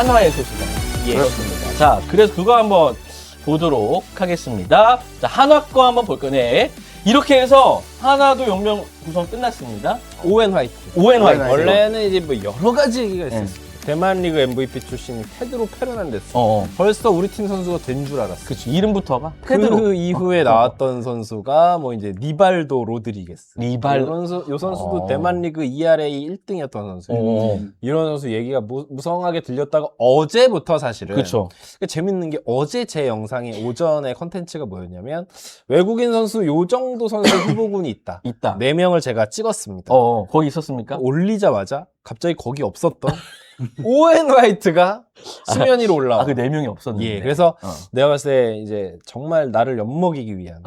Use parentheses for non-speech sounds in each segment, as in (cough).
한화의 소식이 예. 그렇습니다. 자, 그래서 그거 한번 보도록 하겠습니다. 자, 한화 거 한번 볼 거네. 이렇게 해서 한화도 용명 구성 끝났습니다. 오웬 화이트. 오웬 화이트. 화이트. 원래는 이제 뭐 여러 가지 얘기가 네. 있었어요. 대만 리그 MVP 출신이 페드로 페르난데스. 어, 어. 벌써 우리 팀 선수가 된 줄 알았어. 그치. 이름부터가 그 페드로. 이후에 나왔던 선수가 뭐 이제 리발도 로드리게스. 리발. 이런 선- 요 선수도 어. 대만 리그 ERA 1등이었던 선수예요. 어, 이런 선수 얘기가 무, 무성하게 들렸다가 어제부터 사실은 그쵸. 그러니까 재밌는 게 어제 제 영상에 오전에 컨텐츠가 뭐였냐면 외국인 선수 요 정도 선수 (coughs) 후보군이 있다. 있다. 네 명을 제가 찍었습니다. 어, 어, 거기 있었습니까? 올리자마자 갑자기 거기 없었던 (laughs) 오웬 화이트가 수면 위로 올라와. 아, 그 네 명이 없었는데. 예, 그래서 어. 내가 봤을 때 이제 정말 나를 엿먹이기 위한.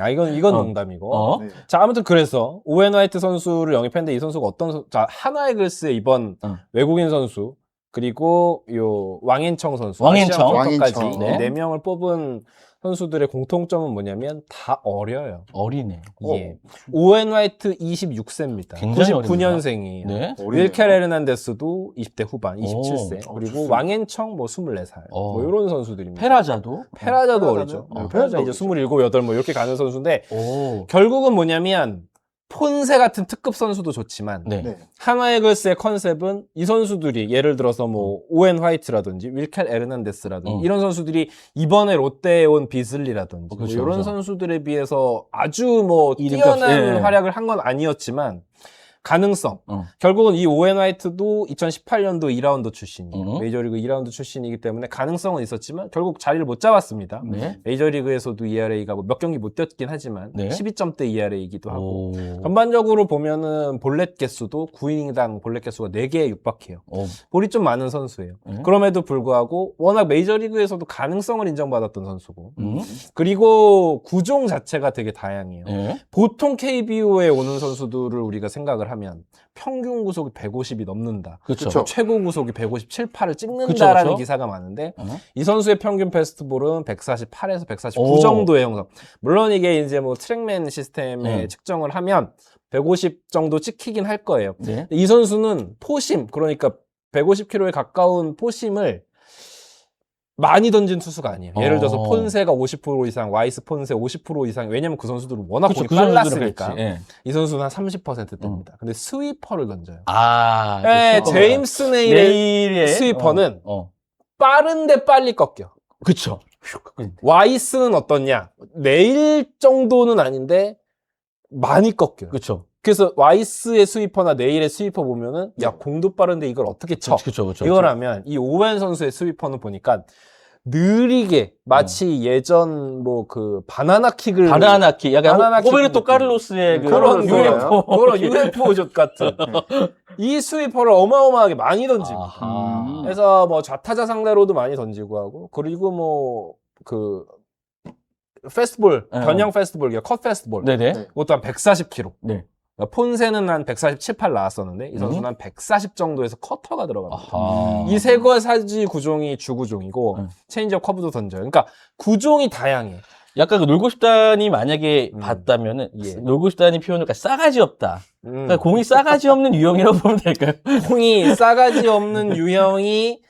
아, 이건, 이건 어. 농담이고. 어? 네. 자, 아무튼 그래서 오웬 화이트 선수를 영입했는데 이 선수가 어떤, 선- 자, 하나이글스의 이번 어. 외국인 선수, 그리고 요 왕앤청 선수. 왕앤청. 왕앤청. 네. 네 명을 뽑은 선수들의 공통점은 뭐냐면 다 어려요. 어리네. 예. 오웬 화이트 26세입니다. 굉장히 99년생이에요. 네. 윌켈 에르난데스도 20대 후반, 27세. 오, 그리고 좋습니다. 왕앤청 뭐 24살. 어. 뭐 이런 선수들입니다. 페라자도. 페라자도 페라자는? 어리죠. 네, 어, 페라자 페라자 이제 27, 8, 뭐 이렇게 가는 선수인데 오. 결국은 뭐냐면 폰세 같은 특급 선수도 좋지만 네. 네. 하나이글스의 컨셉은 이 선수들이 예를 들어서 뭐 오웬 화이트라든지 윌켈 에르난데스라든지 음. 이런 선수들이 이번에 롯데에 온 비슬리라든지 어, 뭐 그렇죠, 이런 그렇죠. 선수들에 비해서 아주 뭐 이름값, 뛰어난 예. 활약을 한 건 아니었지만 가능성 어. 결국은 이 오웬 화이트도 2018년도 2라운드 출신이에요. 음. 메이저리그 2라운드 출신이기 때문에 가능성은 있었지만 결국 자리를 못 잡았습니다. 네. 메이저리그에서도 ERA가 뭐몇 경기 못 뛰었긴 하지만 네. 12점대 ERA이기도 하고 오. 전반적으로 보면은 볼넷 개수도 9이닝당 볼넷 개수가 4개에 육박해요. 어. 볼이 좀 많은 선수예요. 네. 그럼에도 불구하고 워낙 메이저리그에서도 가능성을 인정받았던 선수고 음. 그리고 구종 자체가 되게 다양해요. 네. 보통 KBO에 오는 선수들을 우리가 생각을 하면 평균 구속이 150이 넘는다. 그렇죠. 최고 구속이 157, 8을 찍는다라는 그쵸, 그쵸. 기사가 많은데 어? 이 선수의 평균 패스트볼은 148에서 149 오. 정도의 형성. 물론 이게 이제 뭐 트랙맨 시스템에 음. 측정을 하면 150 정도 찍히긴 할 거예요. 네. 이 선수는 포심, 그러니까 150km에 가까운 포심을 많이 던진 투수가 아니에요. 예를 들어서 어. 폰세가 50% 이상, 와이스 폰세 50% 이상. 왜냐면 그 선수들은 워낙 그렇죠. 공이 그 선수들은 빨랐으니까. 예. 이 선수는 한 30%대입니다. 근데 스위퍼를 던져요. 아. 예, 그 제임스 네일의 내일의 스위퍼는 어. 어. 빠른데 빨리 꺾여. 그쵸. 와이스는 어떻냐? 내일 정도는 아닌데 많이 꺾여요. 그쵸. 그래서 와이스의 스위퍼나 내일의 스위퍼 보면은 야 공도 빠른데 이걸 어떻게 쳐? 그쵸, 그쵸. 이거라면 이 오웬 선수의 스위퍼는 보니까 느리게 마치 예전 뭐 그 바나나 킥을 바나나키. 약간 바나나 킥 호베르토 느낌. 까를로스의 그 그런 UFO? 그런 UFO 슛 같은 (laughs) 이 스위퍼를 어마어마하게 많이 던집니다. 아하. 음. 그래서 뭐 좌타자 상대로도 많이 던지고 하고 그리고 뭐그 페스트볼 네. 변형 페스트볼 컷 페스트볼 네네. 네. 그것도 한 140km. 네. 폰세는 한 147, 8 나왔었는데 이 선수는 한140 정도에서 커터가 들어갑니다. 이세 가지 구종이 주구종이고 네. 체인지업 커브도 던져요. 그러니까 구종이 다양해. 약간 그 놀고 싶다니 만약에 음. 봤다면은 예. 놀고 싶다니 표현을 그러니까 싸가지 없다. 음. 그러니까 공이 싸가지 없는 유형이라고 보면 될까요? (laughs) 공이 싸가지 없는 유형이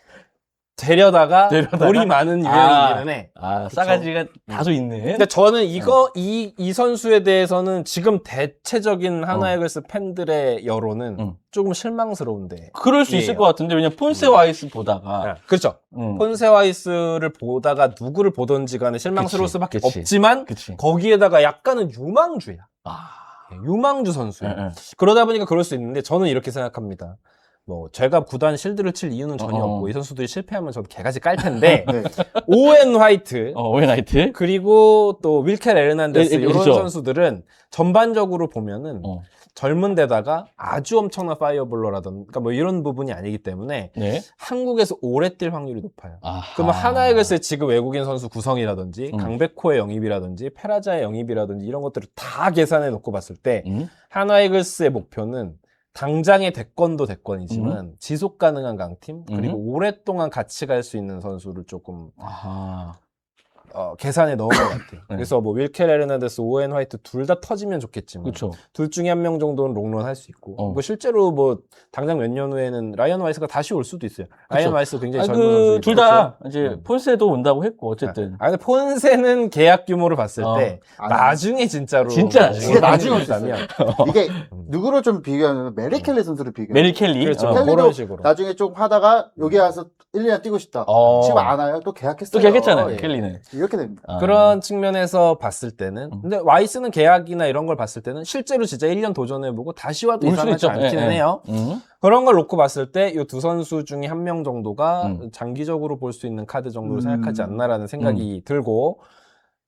되려다가? 볼이 많은 아. 유형이기는 해. 아, 싸가지가 다소 있는. 근데 저는 이거 이, 이 선수에 대해서는 지금 대체적인 하나이글스 팬들의 여론은 음. 조금 실망스러운데. 그럴 수 예. 있을 것 같은데 왜냐면 폰세 와이스 보다가 아, 그렇죠. 음. 폰세와이스를 보다가 누구를 보던지 간에 실망스러울 그치, 수밖에 그치. 없지만 그치. 거기에다가 약간은 유망주야. 아. 예, 유망주 선수야. 예, 예. 그러다 보니까 그럴 수 있는데 저는 이렇게 생각합니다. 뭐 제가 구단 실드를 칠 이유는 전혀 어. 없고 이 선수들이 실패하면 저도 개가지 깔 텐데 (laughs) 네. 오웬 화이트 어, 오웬나이트. 그리고 또 윌켈 에르난데스 예, 예, 이런 그렇죠. 선수들은 전반적으로 보면은 어. 젊은 데다가 아주 엄청난 파이어볼러라든가 뭐 이런 부분이 아니기 때문에 네. 한국에서 오래 뛸 확률이 높아요. 아. 그러면 하나이글스의 지금 외국인 선수 구성이라든지 음. 강백호의 영입이라든지 페라자의 영입이라든지 이런 것들을 다 계산해 놓고 봤을 때 음? 하나이글스의 목표는 당장의 대권도 대권이지만 지속 가능한 강팀 그리고 오랫동안 같이 갈 수 있는 선수를 조금 아하. 어, 계산에 넣은 것 같아요. 네. 그래서 뭐 윌켈 에르나데스, 오웬 화이트 둘 다 터지면 좋겠지만 그렇죠. 둘 중에 한 명 정도는 롱런 할 수 있고 어. 뭐 실제로 뭐 당장 몇 년 후에는 라이언 와이스가 다시 올 수도 있어요. 라이언 와이스 굉장히 아니, 젊은 선수. 그둘 다 이제 음. 폰세도 온다고 했고 어쨌든 아 근데 폰세는 계약 규모를 봤을 어. 때 아니, 나중에 진짜로 진짜 나중에. 진짜 나중에 올수 있다면 이게 (laughs) 누구를 좀 비교하면 메리 켈리 선수를 비교해. 메리 켈리. 그렇죠. 어. 켈리도 그런 식으로. 나중에 좀 하다가 여기 와서 1, 2년 뛰고 싶다. 어. 지금 안 와요. 또 계약했어요. 또 계약했잖아요. 예. 켈리는. 이렇게 됩니다. 아. 그런 측면에서 봤을 때는 음. 근데 와이스는 계약이나 이런 걸 봤을 때는 실제로 진짜 1년 도전해보고 다시 와도 올수 이상하지 있죠. 않기는 예, 예. 해요. 음. 그런 걸 놓고 봤을 때 이 두 선수 중에 한 명 정도가 음. 장기적으로 볼 수 있는 카드 정도로 음. 생각하지 않나라는 생각이 들고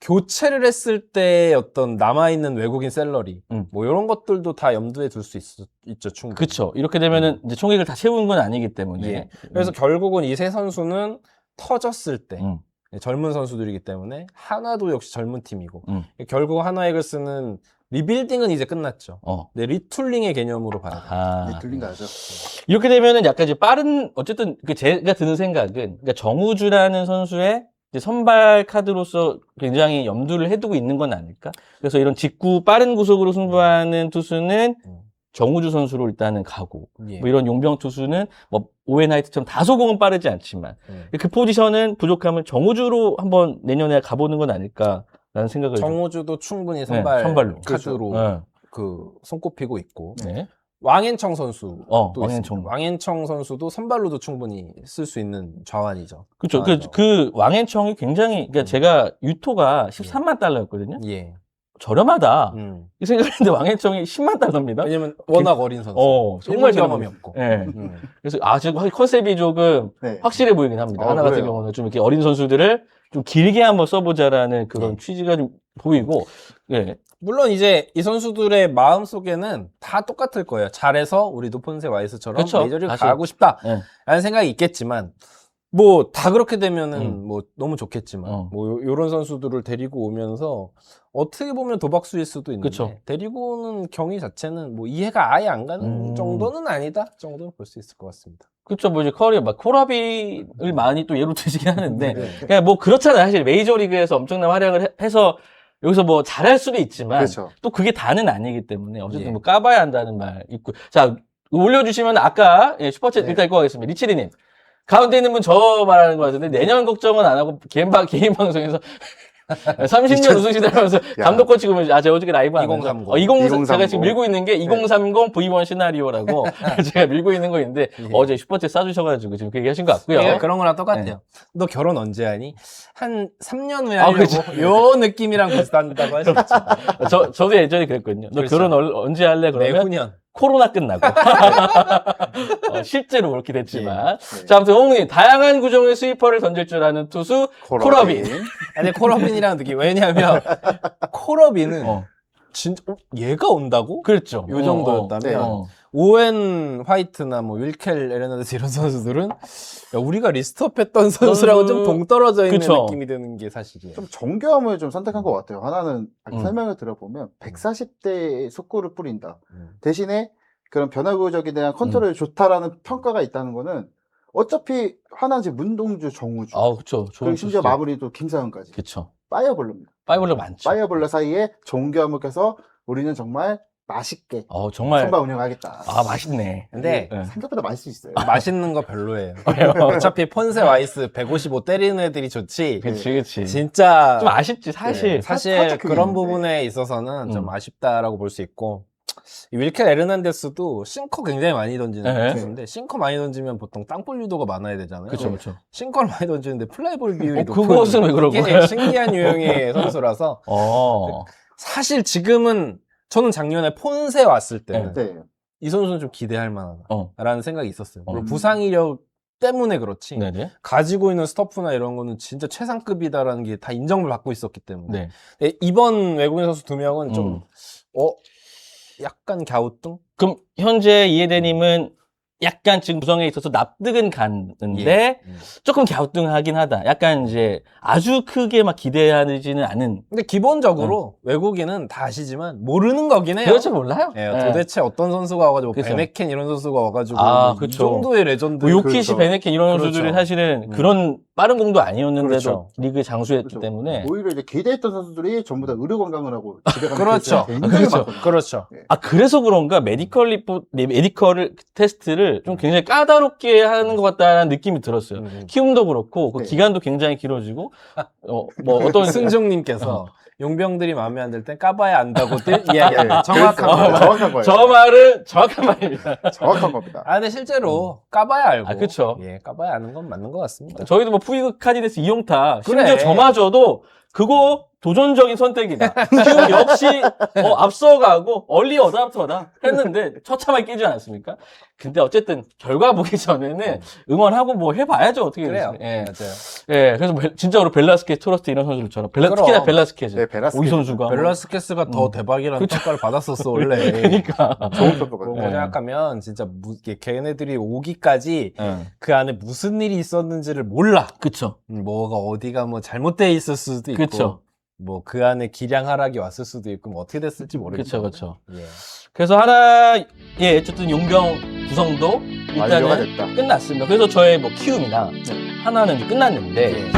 교체를 했을 때 어떤 남아있는 외국인 셀러리 음. 뭐 이런 것들도 다 염두에 둘 수 있죠 충분히. 그렇죠. 이렇게 되면은 이제 총액을 다 채운 건 아니기 때문에. 예. 그래서 결국은 이 세 선수는 터졌을 때 음. 젊은 선수들이기 때문에 하나도 역시 젊은 팀이고 음. 결국 하나 이글스는 리빌딩은 이제 끝났죠. 어. 네, 리툴링의 개념으로 봐야 돼요. 아. 이 들린 거죠. 이렇게 되면은 약간 이제 빠른 어쨌든 그 제가 드는 생각은 그러니까 정우주라는 선수의 이제 선발 카드로서 굉장히 염두를 해두고 있는 건 아닐까? 그래서 이런 직구 빠른 구속으로 승부하는 투수는 음. 정우주 선수로 일단은 가고 예. 뭐 이런 용병 투수는 뭐 오웬하이트처럼 다소 공은 빠르지 않지만 예. 그 포지션은 부족하면 정우주로 한번 내년에 가보는 건 아닐까라는 생각을 좀- 정우주도 충분히 선발 네, 선발로. 카드로 네. 그 손꼽히고 있고 네. 왕앤청 선수 어, 또 왕앤청. 왕앤청 선수도 선발로도 충분히 쓸 수 있는 좌완이죠. 그렇죠. 그. 그 왕앤청이 굉장히 그러니까 음. 제가 유토가 13만 달러였거든요. 예. 저렴하다. 음. 이 생각했는데 왕앤청이 10만 달러입니다. 왜냐면 워낙 어린 선수. 어, 정말 경험이. 없고. 예. 음. 그래서 아 지금 확- 컨셉이 조금 네. 확실해 보이긴 합니다. 어, 하나 같은 그래요. 경우는 좀 이렇게 어린 선수들을 좀 길게 한번 써보자라는 그런 네. 취지가 좀 보이고, 예, 물론 이제 이 선수들의 마음 속에는 다 똑같을 거예요. 잘해서 우리도 폰세 와이스처럼 그쵸. 메이저리그 다시. 가고 싶다라는 예. 생각이 있겠지만 뭐 다 그렇게 되면은 음. 뭐 너무 좋겠지만 어. 뭐 요- 요런 선수들을 데리고 오면서 어떻게 보면 도박수일 수도 있는데 그쵸. 데리고 오는 경위 자체는 뭐 이해가 아예 안 가는 음. 정도는 아니다 정도는 볼 수 있을 것 같습니다. 그렇죠. 뭐 이제 커리어 막 코라비를 많이 또 예로 드시긴 하는데, 네. 그냥 뭐 그렇잖아요. 사실 메이저 리그에서 엄청난 활약을 해- 해서 여기서 뭐 잘할 수도 있지만 그렇죠. 또 그게 다는 아니기 때문에 어쨌든 예. 뭐 까봐야 한다는 말 있고 자 올려주시면 아까 예, 슈퍼챗 네. 일단 읽고 가겠습니다 리치리님 가운데 있는 분 저 말하는 거 같은데 내년 걱정은 안 하고 개인, 방, 개인 방송에서 (laughs) 30년 우승시대라면서 야. 감독 코치 보면 아 제가 어저께 라이브 안 2030. 해서 어, 20, 제가 2030. 지금 밀고 있는 게 2030 V1 시나리오라고 (laughs) 제가 밀고 있는 거 있는데 예. 어제 슈퍼챗 싸주셔가지고 지금 그 얘기하신 것 같고요 예, 그런 거랑 똑같아요. 너 결혼 언제 하니? 한 3년 후에 하려고 그렇죠. 요 느낌이랑 비슷하다고 하시죠. (laughs) 저, 저도 예전에 그랬거든요 너 그렇죠. 결혼 얼- 언제 할래 그러면 내후년. 코로나 끝나고 (laughs) 어, 실제로 그렇게 됐지만 네. 자 아무튼 홍님 다양한 구종의 스위퍼를 던질 줄 아는 투수 코러빈. 아니 코러빈이랑 느낌. 왜냐하면 (laughs) 코러빈은 어, 진짜 어, 얘가 온다고? 그랬죠 요 정도였다면 네. 어, 오웬 화이트나 뭐 윌켈 에르나데스 이런 선수들은 야, 우리가 리스트업했던 선수랑은 좀 동떨어져 있는 그쵸. 느낌이 드는 게 사실이에요. 좀 정교함을 좀 선택한 것 같아요. 하나는 음. 설명을 들어보면 140대의 속구를 뿌린다. 음. 대신에 그런 변화구적에 대한 컨트롤이 좋다라는 평가가 있다는 거는 어차피 하나는 지금 문동주, 정우주 아 그쵸 좋은 그리고 심지어. 마무리도 김사현까지 그쵸 파이어볼로입니다. 파이블러 많죠 파이어볼로 사이에 정교함을 껴서 우리는 정말 맛있게 어 정말 선발 운영하겠다. 아 맛있네 근데 네. 생각보다 맛있을 수 있어요. 맛있는 거 별로예요. (laughs) 어차피 폰세 와이스 155 때리는 애들이 좋지. 그치 그치 진짜 좀 아쉽지 사실 네, 사실 살짝 그게 그런 있는데. 부분에 있어서는 좀 음. 아쉽다라고 볼 수 있고 이 윌켈 에르난데스도 싱커 굉장히 많이 던지는 네. 선수인데 싱커 많이 던지면 보통 땅볼 유도가 많아야 되잖아요. 그쵸 그쵸 싱커를 많이 던지는데 플라이볼 비율이 어, 높은 그것은 왜 그런 되게 거야? 신기한 유형의 선수라서 (laughs) 어 사실 지금은 저는 작년에 폰세 왔을 때는 네. 이 선수는 좀 기대할 만하다라는 어. 생각이 있었어요. 물론 음. 부상 이력 때문에 그렇지 네네 가지고 있는 스터프나 이런 거는 진짜 최상급이다라는 게 다 인정을 받고 있었기 때문에 네 네, 이번 외국인 선수 두 명은 좀 음. 어? 약간 갸우뚱? 그럼 현재 이해대님은 약간 지금 구성에 있어서 납득은 갔는데 예. 음. 조금 갸우뚱하긴 하다. 약간 이제 아주 크게 막 기대하지는 않은. 근데 기본적으로 외국인은 다 아시지만 모르는 거긴 해요. 그렇죠 몰라요. 예, 예. 도대체 어떤 선수가 와가지고 그쵸. 베네켄 이런 선수가 와가지고 아, 뭐이 그쵸. 정도의 레전드 뭐 요키시, 그렇죠. 베네켄 이런 그렇죠. 선수들이 사실은 음. 그런 빠른 공도 아니었는데도 그렇죠. 리그에 장수했기 그렇죠. 때문에 오히려 이제 기대했던 선수들이 전부 다 의료 관광을 하고 집에 가는 그렇죠. 굉장히 그렇죠. 많거든요. 그렇죠. 아 그래서 그런가 메디컬 리포 네, 메디컬 테스트를 좀 굉장히 까다롭게 하는 것 같다는 느낌이 들었어요. 음. 키움도 그렇고 그 네. 기간도 굉장히 길어지고 어, 뭐 어떤 승종님께서 용병들이 마음에 안 들 땐 까봐야 안다고들 (laughs) 이야기해요. 정확한 그래서- 거예요. 정확한 거예요. 저 말은 정확한 말입니다. 정확한 겁니다. 아, 근데 실제로 까봐야 알고. 아, 그쵸. 예, 까봐야 아는 건 맞는 것 같습니다. 저희도 뭐 푸이그 카디데스 이용타 그래. 심지어 저마저도 그거 도전적인 선택이다. 키움 역시 어, 앞서가고 얼리 어답터다 했는데 처참하게 깨지 않았습니까? 근데 어쨌든 결과 보기 전에는 응원하고 뭐 해봐야죠 어떻게 그래요. 예. 맞아요. 예, 그래서 벨- 진짜로 벨라스케, 토러스트 이런 선수들처럼 벨라, 그럼. 특히나 벨라스케즈 네, 베라스케즈. 오이 선수가 뭐- 벨라스케스가 더 대박이라는 평가를 받았었어, (laughs) 원래. 그러니까 좋은 그런 거 네. 생각하면 진짜 무, 이게 걔네들이 오기까지 예. 그 안에 무슨 일이 있었는지를 몰라. 그쵸 음, 뭐가 어디가 뭐 잘못돼 있을 수도 있고. 그쵸. 뭐 그 안에 기량 하락이 왔을 수도 있고 뭐 어떻게 됐을지 모르겠죠. 그쵸 그쵸 예. 그래서 하나 예 어쨌든 용병 구성도 완료가 일단은 됐다. 끝났습니다 그래서 저의 뭐 키움이나 하나는 이제 끝났는데 예.